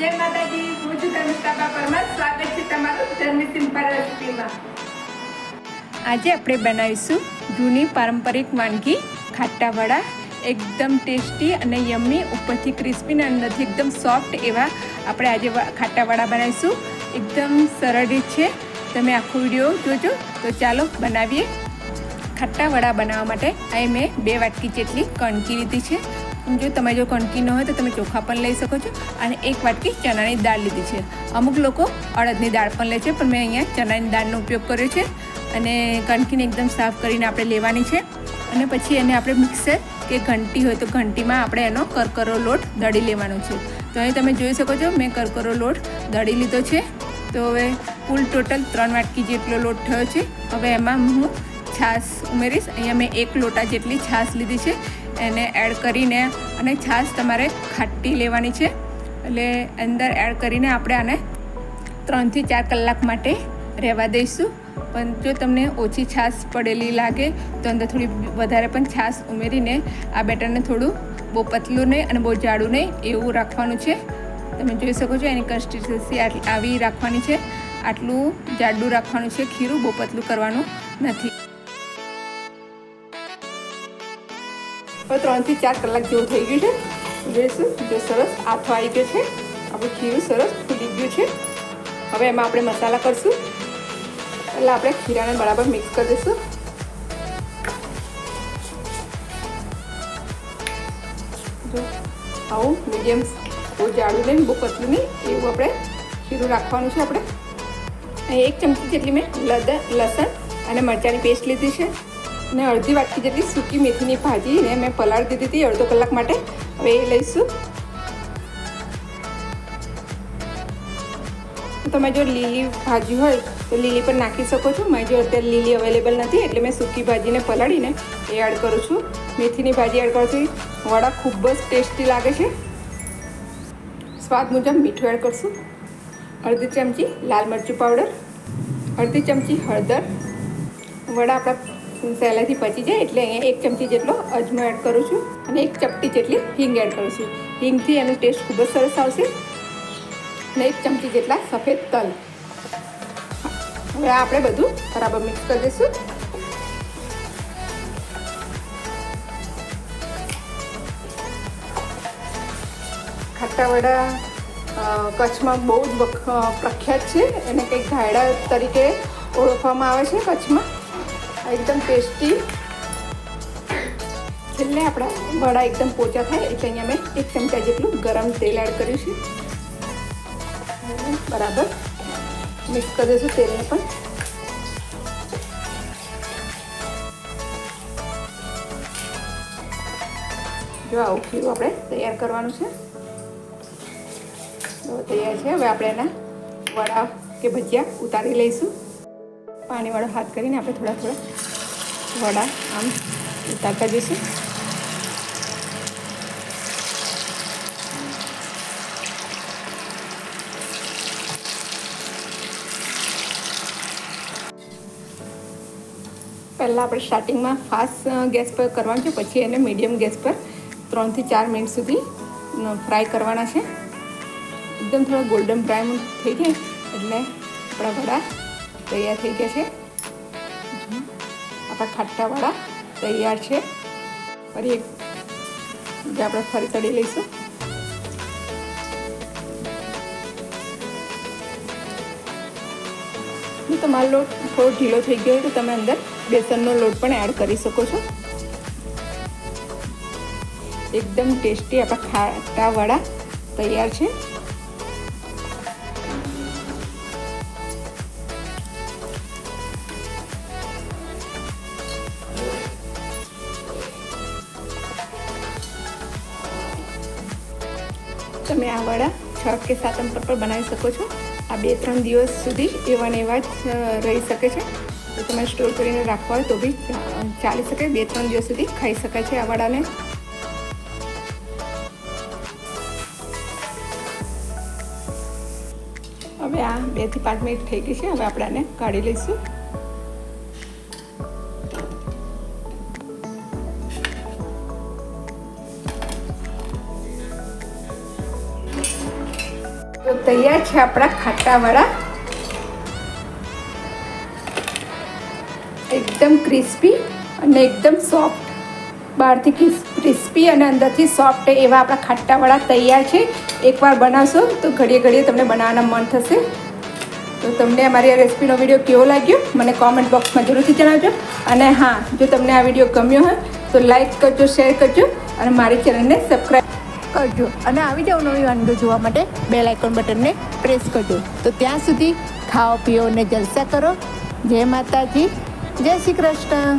જય માતાજી છું ધર્મિષ્ઠા પરમાર. સ્વાગત છે તમારું ધર્મી સિમ્પલ આજે આપણે બનાવીશું જૂની પારંપરિક વાનગી ખાટા વડા એકદમ ટેસ્ટી અને યમ્મી ઉપરથી ક્રિસ્પી અને અંદરથી એકદમ સોફ્ટ એવા આપણે આજે ખાટા વડા બનાવીશું. એકદમ સરળ છે. તમે આખો વીડિયો જોજો. તો ચાલો બનાવીએ. ખાટા વડા બનાવવા માટે અહીં મેં બે વાટકી જેટલી કણકી લીધી છે. જો તમે જો કણકી ન હોય તો તમે ચોખા પણ લઈ શકો છો. અને એક વાટકી ચણાની દાળ લીધી છે. અમુક લોકો અડદની દાળ પણ લે છે, પણ મેં અહીંયા ચણાની દાળનો ઉપયોગ કર્યો છે. અને કણકીને એકદમ સાફ કરીને આપણે લેવાની છે. અને પછી એને આપણે મિક્સર કે ઘંટી હોય તો ઘંટીમાં આપણે એનો કરકરો લોટ દળી લેવાનો છે. તો અહીં તમે જોઈ શકો છો, મેં કરકરો લોટ દળી લીધો છે. તો હવે કુલ ટોટલ ત્રણ વાટકી જેટલો લોટ થયો છે. હવે એમાં હું છાશ ઉમેરીશ. અહીંયા મેં એક લોટા જેટલી છાશ લીધી છે. એને એડ કરીને અને છાશ તમારે ખાટી લેવાની છે. એટલે અંદર એડ કરીને આપણે આને ત્રણથી ચાર કલાક માટે રહેવા દઈશું. પણ જો તમને ઓછી છાશ પડેલી લાગે, તો અંદર થોડી વધારે પણ છાશ ઉમેરીને આ બેટરને થોડું બહુ પતલું નહીં અને બહુ જાડું નહીં એવું રાખવાનું છે. તમે જોઈ શકો છો એની કન્સિસ્ટન્સી આવી રાખવાની છે. આટલું જાડું રાખવાનું છે. ખીરું બહુ પતલું કરવાનું નથી. હવે ત્રણથી ચાર કલાક જેવું થઈ ગયું છે. જોઈશું જો સરસ આથો આવી ગયો છે. આપણું ખીરું સરસ ફૂલી ગયું છે. હવે એમાં આપણે મસાલા કરશું. એટલે આપણે ખીરાને બરાબર મિક્સ કરી દઈશું. જો, આવું મીડિયમ બહુ જાડું નહીં બહુ પતલું નહીં, એવું આપણે ખીરું રાખવાનું છે આપણે. એક ચમચી જેટલી મેં લસણ અને મરચાંની પેસ્ટ લીધી છે. અને અડધી વાટકી જેટલી સૂકી મેથીની ભાજીને મેં પલાળી દીધી હતી અડધો કલાક માટે. હવે એ લઈશું. તમે જો લીલી ભાજી હોય, તો લીલી પણ નાખી શકો છો. મેં જો અત્યારે લીલી અવેલેબલ નથી, એટલે મેં સૂકી ભાજીને પલાળીને એ એડ કરું છું. મેથીની ભાજી એડ કરવાથી વડા ખૂબ જ ટેસ્ટી લાગે છે. સ્વાદ મુજબ મીઠું એડ કરશું. અડધી ચમચી લાલ મરચું પાવડર અડધી ચમચી હળદર. વડા આપણા સહેલાઈથી પચી જાય એટલે અહીંયા એક ચમચી જેટલો અજમો એડ કરું છું અને એક ચપટી જેટલી હિંગ એડ કરું છું. હિંગથી એનો ટેસ્ટ ખૂબ જ સરસ આવશે. અને એક ચમચી જેટલા સફેદ તલ. હવે આપણે બધું બરાબર મિક્સ કરી દઈશું. ખાટાવડા કચ્છમાં બહુ જ પ્રખ્યાત છે. એને કંઈક ઘાયડા તરીકે ઓળખવામાં આવે છે કચ્છમાં. એકદમ ટેસ્ટી. છેલ્લે આપણા વડા એકદમ પોચા થાય, એટલે અહીંયા મેં એક ચમચા જેટલું ગરમ તેલ એડ કર્યું છે. બરાબર. મિક્સ કરી દઈશું તેલને પણ. જો આવું ખીરું આપણે તૈયાર કરવાનું છે. તો તૈયાર છે. હવે આપણે એના વડા કે ભજીયા ઉતારી લઈશું. પાણીવાળો હાથ કરીને આપણે થોડા થોડા વડા, આમ, ઉતારતા જઈશું. પહેલાં આપણે સ્ટાર્ટિંગમાં ફાસ્ટ ગેસ પર કરવાનું છે, પછી એને મીડિયમ ગેસ પર ત્રણથી ચાર મિનિટ સુધી ફ્રાય કરવાના છે. એકદમ થોડા ગોલ્ડન બ્રાઉન થઈ જાય એટલે આપણા વડા તૈયાર થઈ ગયા છે. આપણા ખાટાવાળા તૈયાર છે. ફરી એક જે આપણે ફરી તળી લઈશું. તમારો લોટ થોડો ઢીલો થઈ ગયો હોય તો તમે અંદર બેસનનો લોટ પણ એડ કરી શકો છો. એકદમ ટેસ્ટી આપણા ખાટાવાળા તૈયાર છે. તમે આ વડા છ કે સાતમ પર બનાવી શકો છો. આ બે ત્રણ દિવસ સુધી એવા ને એવા જ રહી શકે છે. તો તમે સ્ટોર કરીને રાખવા હોય તો બી ચાલી શકે. બે ત્રણ દિવસ સુધી ખાઈ શકાય છે આ વડાને હવે આ બેથી પાંચ મિનિટ થઈ ગઈ છે. હવે આપણે આને કાઢી લઈશું. તો તૈયાર છે આપણા ખાટાવાળા. એકદમ ક્રિસ્પી અને એકદમ સોફ્ટ. બહારથી ક્રિસ્પી અને અંદરથી સોફ્ટ એવા આપણા ખાટાવાળા તૈયાર છે. એકવાર બનાવશો તો ઘડીએ ઘડીએ તમને બનાવવાના મન થશે. તો તમને અમારી આ રેસીપીનો વીડિયો કેવો લાગ્યો, મને કોમેન્ટ બોક્સમાં જરૂરથી જણાવજો. અને હા, જો તમને આ વીડિયો ગમ્યો હોય તો લાઈક કરજો શેર કરજો અને મારી ચેનલને સબસ્ક્રાઈબ કરજો. અને આવી જાવ નવી વાનગીઓ જોવા માટે બેલ આઇકોન બટનને પ્રેસ કરજો. તો ત્યાં સુધી ખાઓ, પીઓ અને જલસા કરો. જય માતાજી. જય શ્રી કૃષ્ણ.